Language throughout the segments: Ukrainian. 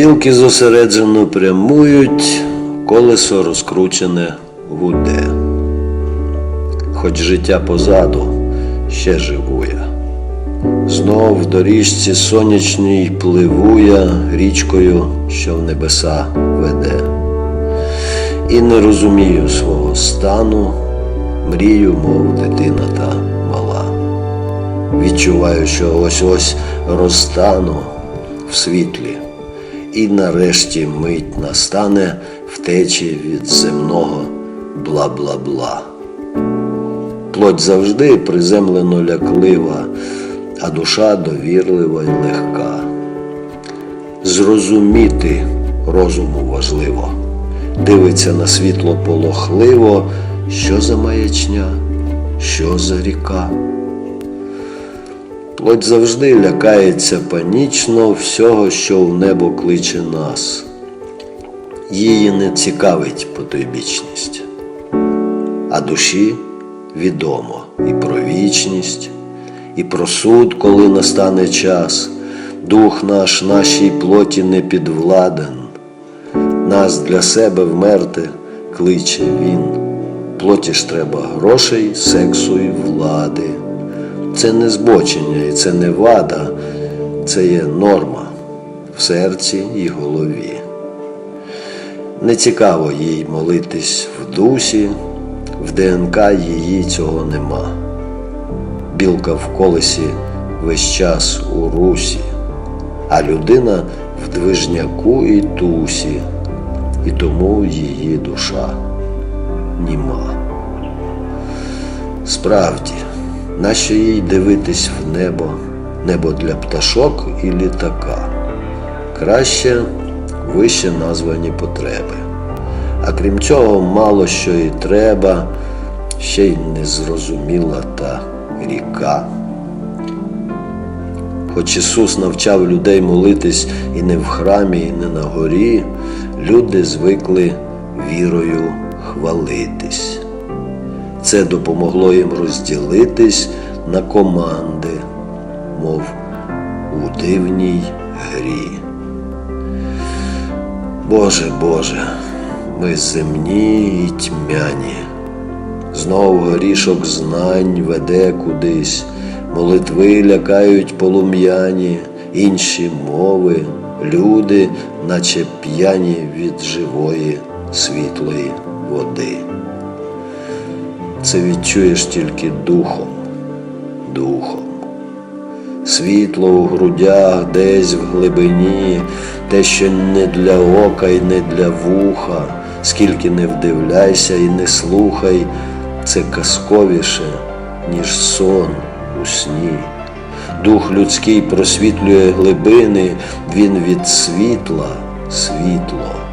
Білки зосереджено прямують, колесо розкручене гуде. Хоч життя позаду ще живу я. Знов в доріжці сонячній пливу я річкою, що в небеса веде. І не розумію свого стану, мрію, мов дитина та мала. Відчуваю, що ось ось розтану в світлі, і нарешті мить настане втечі від земного бла-бла-бла. Плоть завжди приземлено ляклива, а душа довірлива й легка. Зрозуміти розуму важливо, дивиться на світло полохливо, що за маячня, що за ріка. Плоть завжди лякається панічно всього, що в небо кличе нас. Її не цікавить потойбічність, а душі відомо і про вічність, і про суд, коли настане час. Дух наш нашій плоті не підвладен, нас для себе вмерти кличе він. Плоті ж треба грошей, сексу і влади. Це не збочення і це не вада, це є норма в серці і голові. Не цікаво їй молитись в дусі, в ДНК її цього нема. Білка в колесі весь час у русі, а людина в движняку і тусі, і тому її душа німа. Справді, нащо їй дивитись в небо, небо для пташок і літака? Краще вище названі потреби. А крім цього, мало що і треба, ще й незрозуміла та ріка. Хоч Ісус навчав людей молитись і не в храмі, і не на горі, люди звикли вірою хвалитись. Це допомогло їм розділитись на команди, мов у дивній грі. Боже, Боже, ми земні і тьмяні. Знов горішок знань веде кудись, молитви лякають полум'яні, інші мови, люди, наче п'яні від живої світлої води. Це відчуєш тільки духом, духом. Світло у грудях десь в глибині, те, що не для ока і не для вуха, скільки не вдивляйся і не слухай, це казковіше, ніж сон у сні. Дух людський просвітлює глибини, він від світла, світло.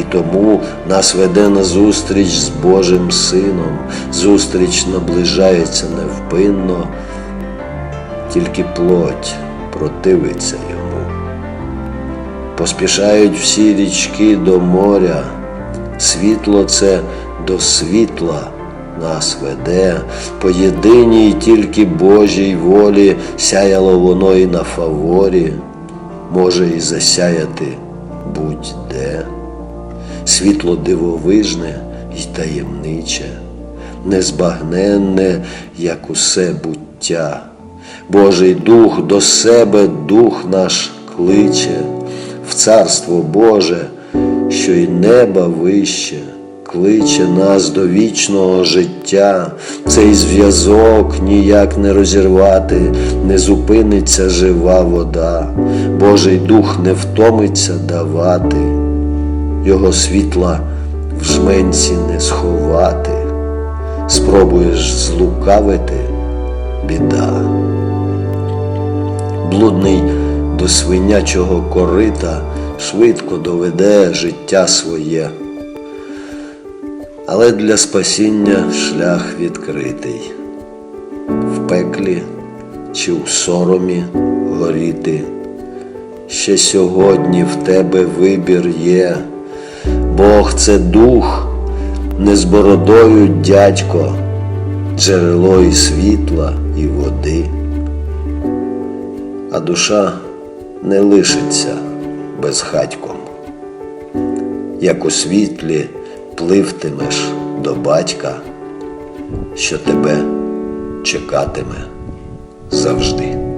І тому нас веде на зустріч з Божим Сином, зустріч наближається невпинно, тільки плоть противиться йому. Поспішають всі річки до моря, світло це до світла нас веде, по єдиній тільки Божій волі сяяло воно і на фаворі, може і засяяти будь-де. Світло дивовижне й таємниче, незбагненне, як усе буття. Божий дух до себе дух наш кличе, в царство Боже, що й неба вище, кличе нас до вічного життя, цей зв'язок ніяк не розірвати, не зупиниться жива вода, Божий дух не втомиться давати, його світла в жменці не сховати, спробуєш злукавити біда блудний до свинячого корита швидко доведе життя своє. Але для спасіння шлях відкритий, в пеклі чи у соромі горіти. Ще сьогодні в тебе вибір є, Бог це дух, не з бородою дядько, джерело і світла і води а душа не лишиться безхатьком, як у світлі пливтимеш до батька, що тебе чекатиме завжди.